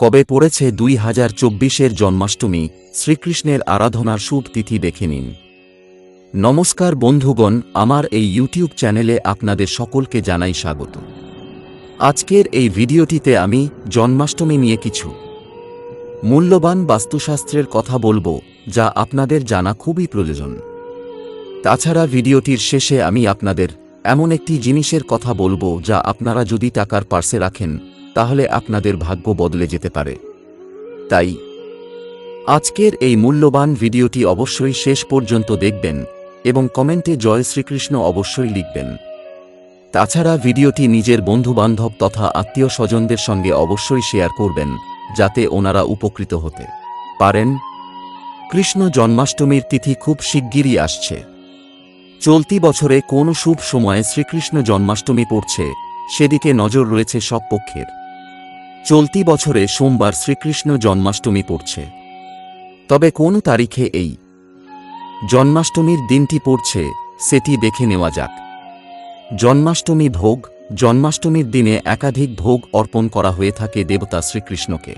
কবে পড়েছে দুই হাজার চব্বিশের জন্মাষ্টমী, শ্রীকৃষ্ণের আরাধনার শুভ তিথি দেখে নিন। নমস্কার বন্ধুগণ, আমার এই ইউটিউব চ্যানেলে আপনাদের সকলকে জানাই স্বাগত। আজকের এই ভিডিওটিতে আমি জন্মাষ্টমী নিয়ে কিছু মূল্যবান বাস্তুশাস্ত্রের কথা বলব, যা আপনাদের জানা খুবই প্রয়োজন। তাছাড়া ভিডিওটির শেষে আমি আপনাদের এমন একটি জিনিসের কথা বলব, যা আপনারা যদি টাকার পার্সে রাখেন তাহলে আপনাদের ভাগ্য বদলে যেতে পারে। তাই, আজকের এই মূল্যবান ভিডিওটি অবশ্যই শেষ পর্যন্ত দেখবেন এবং কমেন্টে জয় শ্রীকৃষ্ণ অবশ্যই লিখবেন। তাছাড়া ভিডিওটি নিজের বন্ধুবান্ধব তথা আত্মীয় স্বজনদের সঙ্গে অবশ্যই শেয়ার করবেন, যাতে ওনারা উপকৃত হতে পারেন। কৃষ্ণ জন্মাষ্টমীর তিথি খুব শিগগিরই আসছে। চলতি বছরে কোন শুভ সময়ে শ্রীকৃষ্ণ জন্মাষ্টমী পড়ছে, সেদিকে নজর রয়েছে সব পক্ষের। চলতি বছরে সোমবার শ্রীকৃষ্ণ জন্মাষ্টমী পড়ছে। তবে কোন তারিখে এই জন্মাষ্টমীর দিনটি পড়ছে সেটি দেখে নেওয়া যাক। জন্মাষ্টমী ভোগ, জন্মাষ্টমীর দিনে একাধিক ভোগ অর্পণ করা হয়ে থাকে দেবতা শ্রীকৃষ্ণকে।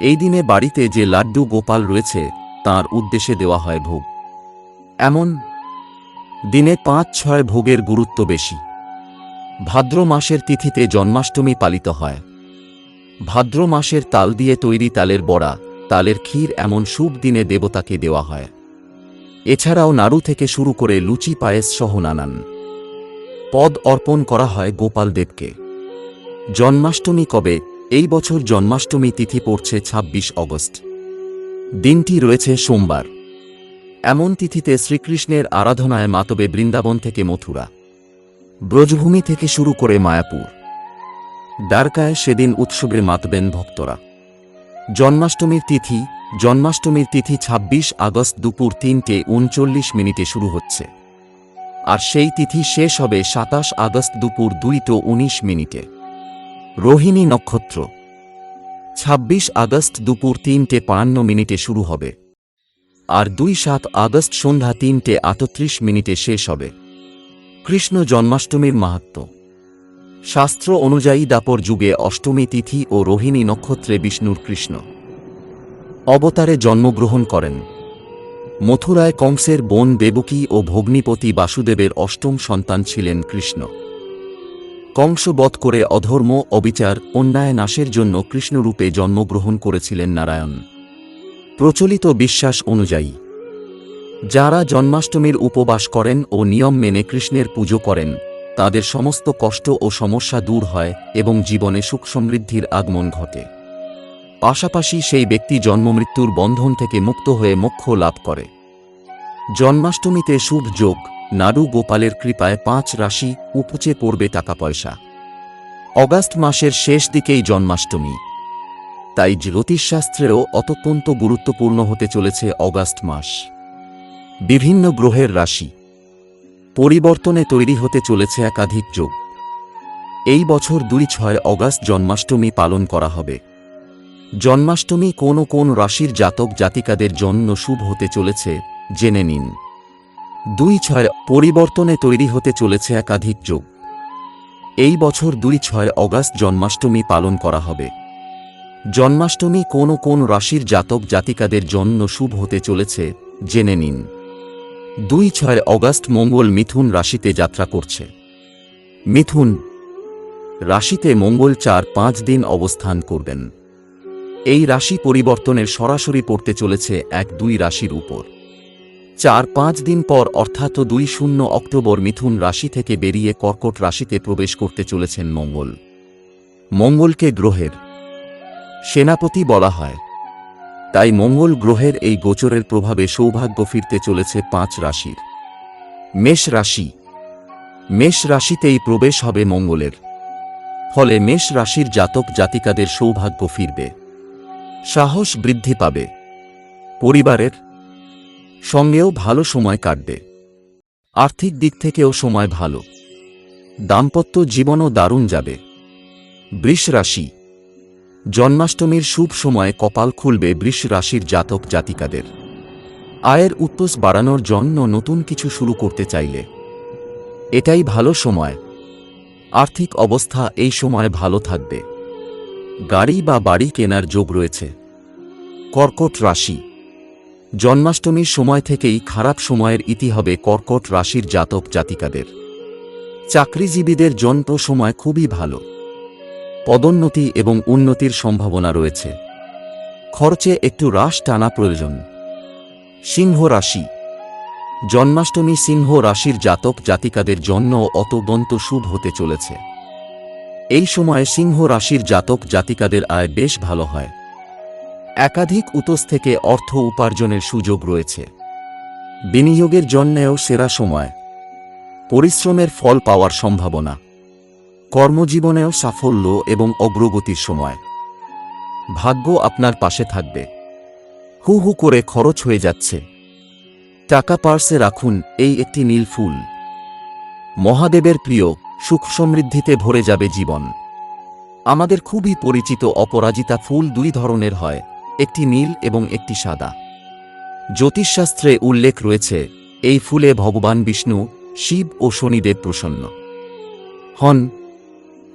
এই দিনে বাড়িতে যে লাড্ডু গোপাল রয়েছে, তার উদ্দেশ্যে দেওয়া হয় ভোগ। এমন দিনে পাঁচ ছয় ভোগের গুরুত্ব বেশি। ভাদ্র মাসের তিথিতে জন্মাষ্টমী পালিত হয়। ভাদ্র মাসের তাল দিয়ে তৈরি তালের বড়া, তালের ক্ষীর এমন শুভ দিনে দেবতাকে দেওয়া হয়। এছাড়াও নাড়ু থেকে শুরু করে লুচি পায়েস সহ নানান। পদ অর্পণ করা হয় গোপাল দেবকে। জন্মাষ্টমী কবে? এই বছর জন্মাষ্টমী তিথি পড়ছে ২৬ অগস্ট। দিনটি রয়েছে সোমবার। এমন তিথিতে শ্রীকৃষ্ণের আরাধনায় মাতবে বৃন্দাবন থেকে মথুরা। ব্রজভূমি থেকে শুরু করে মায়াপুর। দ্বারকায় সেদিন উৎসবে মাতবেন ভক্তরা। জন্মাষ্টমীর তিথি জন্মাষ্টমীর তিথি ২৬ আগস্ট দুপুর তিনটে উনচল্লিশ মিনিটে শুরু হচ্ছে। আর সেই তিথি শেষ হবে সাতাশ আগস্ট দুপুর দুইটো উনিশ মিনিটে। রোহিণী নক্ষত্র। ২৬ আগস্ট দুপুর তিনটে বাহান্ন মিনিটে শুরু হবে। আর দুই সাত আগস্ট সন্ধ্যা তিনটে আটত্রিশ মিনিটে শেষ হবে। কৃষ্ণ জন্মাষ্টমীর মাহাত্ম। শাস্ত্র অনুযায়ী দাপর যুগে অষ্টমী তিথি ও রোহিণী নক্ষত্রে বিষ্ণুর কৃষ্ণ। অবতারে জন্মগ্রহণ করেন। মথুরায় কংসের বোন দেবকী ও ভগ্নিপতি বাসুদেবের অষ্টম সন্তান ছিলেন কৃষ্ণ। কংস বধ করে অধর্ম, অবিচার, অন্যায় নাশের জন্য কৃষ্ণরূপে জন্মগ্রহণ করেছিলেন নারায়ণ। প্রচলিত বিশ্বাস অনুযায়ী, যারা জন্মাষ্টমীর উপবাস করেন ও নিয়ম মেনে কৃষ্ণের পুজো করেন তাদের সমস্ত কষ্ট ও সমস্যা দূর হয় এবং জীবনে সুখ সমৃদ্ধির আগমন ঘটে। পাশাপাশি সেই ব্যক্তি জন্মমৃত্যুর বন্ধন থেকে মুক্ত হয়ে মোক্ষ লাভ করে। জন্মাষ্টমীতে শুভ যোগ, নাড়ু গোপালের কৃপায় পাঁচ রাশি উপচে পড়বে টাকা পয়সা অগাস্ট মাসের শেষ দিকেই জন্মাষ্টমী। তাই জ্যোতিষশাস্ত্রেরও অত্যন্ত গুরুত্বপূর্ণ হতে চলেছে অগাস্ট মাস। বিভিন্ন গ্রহের রাশি। পরিবর্তনে তৈরি হতে চলেছে একাধিক যোগ। এই বছর দুই ছয় অগাস্ট জন্মাষ্টমী পালন করা হবে। জন্মাষ্টমী কোন কোন রাশির জাতক জাতিকাদের জন্য শুভ হতে চলেছে, জেনে নিন। দুই ছয় পরিবর্তনে তৈরি হতে চলেছে একাধিক যোগ। এই বছর দুই ছয় অগাস্ট জন্মাষ্টমী পালন করা হবে। জন্মাষ্টমী কোন কোন রাশির জাতক জাতিকাদের জন্য শুভ হতে চলেছে, জেনে নিন। দুই ছয় অগাস্ট মঙ্গল মিথুন রাশিতে যাত্রা করছে। মিথুন, রাশিতে মঙ্গল চার পাঁচ দিন অবস্থান করবেন। এই রাশি পরিবর্তনের সরাসরি পড়তে চলেছে এক দুই রাশির উপর। চার পাঁচ দিন পর অর্থাৎ দুই শূন্য অক্টোবর মিথুন রাশি থেকে বেরিয়ে কর্কট রাশিতে প্রবেশ করতে চলেছেন মঙ্গল। মঙ্গলকে গ্রহের সেনাপতি বলা হয়। তাই মঙ্গল গ্রহের এই গোচরের প্রভাবে সৌভাগ্য ফিরতে চলেছে পাঁচ রাশির। মেষ রাশি। মেষ রাশিতেই প্রবেশ হবে মঙ্গলের। ফলে মেষ রাশির জাতক জাতিকাদের সৌভাগ্য ফিরবে। সাহস বৃদ্ধি পাবে। পরিবারের সঙ্গেও ভালো সময় কাটবে। আর্থিক দিক থেকেও সময় ভালো। দাম্পত্য জীবনও দারুণ যাবে। বৃষ রাশি। জন্মাষ্টমীর শুভ সময়ে কপাল খুলবে বৃষ রাশির জাতক জাতিকাদের। আয়ের উত্তোষ বাড়ানোর জন্য নতুন কিছু শুরু করতে চাইলে। এটাই ভালো সময়। আর্থিক অবস্থা এই সময় ভালো থাকবে। গাড়ি বা বাড়ি কেনার যোগ রয়েছে। কর্কট রাশি। জন্মাষ্টমীর সময় থেকেই খারাপ সময়ের ইতি হবে কর্কট রাশির জাতক জাতিকাদের। চাকরিজীবীদের জন্য সময় খুবই ভালো। পদোন্নতি এবং উন্নতির সম্ভাবনা রয়েছে। খরচে একটু হ্রাস টানা প্রয়োজন। সিংহ রাশি। জন্মাষ্টমী সিংহ রাশির জাতক জাতিকাদের জন্য অতদন্ত শুভ হতে চলেছে। এই সময়ে সিংহ রাশির জাতক জাতিকাদের আয় বেশ ভালো হয়। একাধিক উতস থেকে অর্থ উপার্জনের সুযোগ রয়েছে। বিনিয়োগের জন্যেও সেরা সময়। পরিশ্রমের ফল পাওয়ার সম্ভাবনা। কর্মজীবনেও সাফল্য এবং অগ্রগতির সময়। ভাগ্য আপনার পাশে থাকবে। হু হু করে খরচ হয়ে যাচ্ছে। টাকা পার্সে রাখুন এই একটি নীল ফুল। মহাদেবের প্রিয়, সুখ সমৃদ্ধিতে ভরে যাবে জীবন। আমাদের খুবই পরিচিত অপরাজিতা ফুল দুই ধরনের হয়, একটি নীল এবং একটি সাদা। জ্যোতিষশাস্ত্রে উল্লেখ রয়েছে, এই ফুলে ভগবান বিষ্ণু, শিব ও শনিদেব প্রসন্ন। হন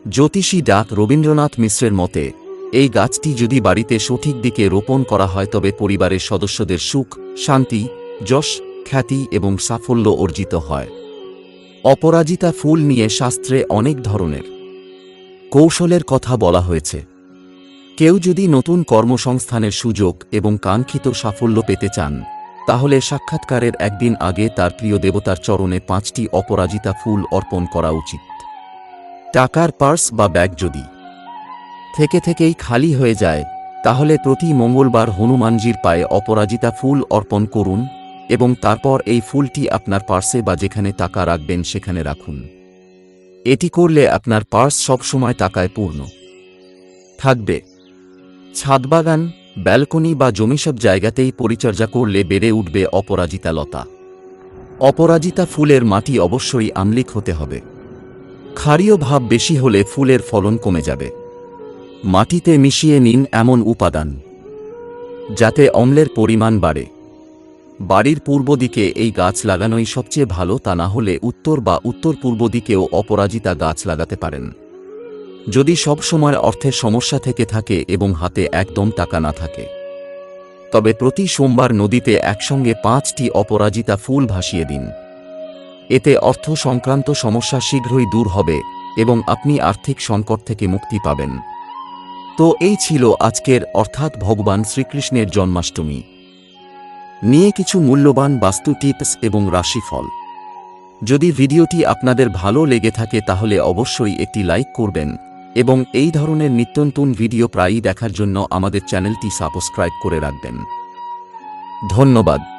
জ্যোতিষী ডাক রবীন্দ্রনাথ মিশ্রের মতে, এই গাছটি যদি বাড়িতে সঠিক দিকে রোপণ করা হয় তবে পরিবারের সদস্যদের সুখ, শান্তি, যশ, খ্যাতি এবং সাফল্য অর্জিত হয়। অপরাজিতা ফুল নিয়ে শাস্ত্রে অনেক ধরনের কৌশলের কথা বলা হয়েছে। কেউ যদি নতুন কর্মসংস্থানের সুযোগ এবং কাঙ্ক্ষিত সাফল্য পেতে চান, তাহলে সাক্ষাৎকারের একদিন আগে তার প্রিয় দেবতার চরণে পাঁচটি অপরাজিতা ফুল অর্পণ করা উচিত। টাকার পার্স বা ব্যাগ যদি থেকে থেকেই খালি হয়ে যায়, তাহলে প্রতি মঙ্গলবার হনুমানজির পায়ে অপরাজিতা ফুল অর্পণ করুন এবং তারপর এই ফুলটি আপনার পার্সে বা যেখানে টাকা রাখবেন সেখানে রাখুন। এটি করলে আপনার পার্স সবসময় টাকায় পূর্ণ। থাকবে। ছাদবাগান, ব্যালকনি বা জমিসব জায়গাতেই পরিচর্যা করলে বেড়ে উঠবে অপরাজিতা লতা। অপরাজিতা ফুলের মাটি অবশ্যই আমলিক হতে হবে। ক্ষারীয় ভাব বেশি হলে ফুলের ফলন কমে যাবে। মাটিতে মিশিয়ে নিন এমন উপাদান, যাতে অম্লের পরিমাণ বাড়ে। বাড়ির পূর্ব দিকে এই গাছ লাগানোই সবচেয়ে ভালো, তা না হলে উত্তর বা উত্তর পূর্ব দিকেও অপরাজিতা গাছ লাগাতে পারেন। যদি সব সময় অর্থের সমস্যা থেকে থাকে এবং হাতে একদম টাকা না থাকে। তবে প্রতি সোমবার নদীতে একসঙ্গে পাঁচটি অপরাজিতা ফুল ভাসিয়ে দিন। এতে অর্থ সংক্রান্ত সমস্যা শীঘ্রই দূর হবে এবং আপনি আর্থিক সংকট থেকে মুক্তি পাবেন। তো এই ছিল আজকের অর্থাৎ ভগবান শ্রীকৃষ্ণের জন্মাষ্টমী। নিয়ে কিছু মূল্যবান বাস্তু টিপস এবং রাশিফল। যদি ভিডিওটি আপনাদের ভালো লেগে থাকে তাহলে অবশ্যই একটি লাইক করবেন এবং এই ধরনের নিত্যন্তন ভিডিও প্রায়ই দেখার জন্য আমাদের চ্যানেলটি সাবস্ক্রাইব করে রাখবেন। ধন্যবাদ।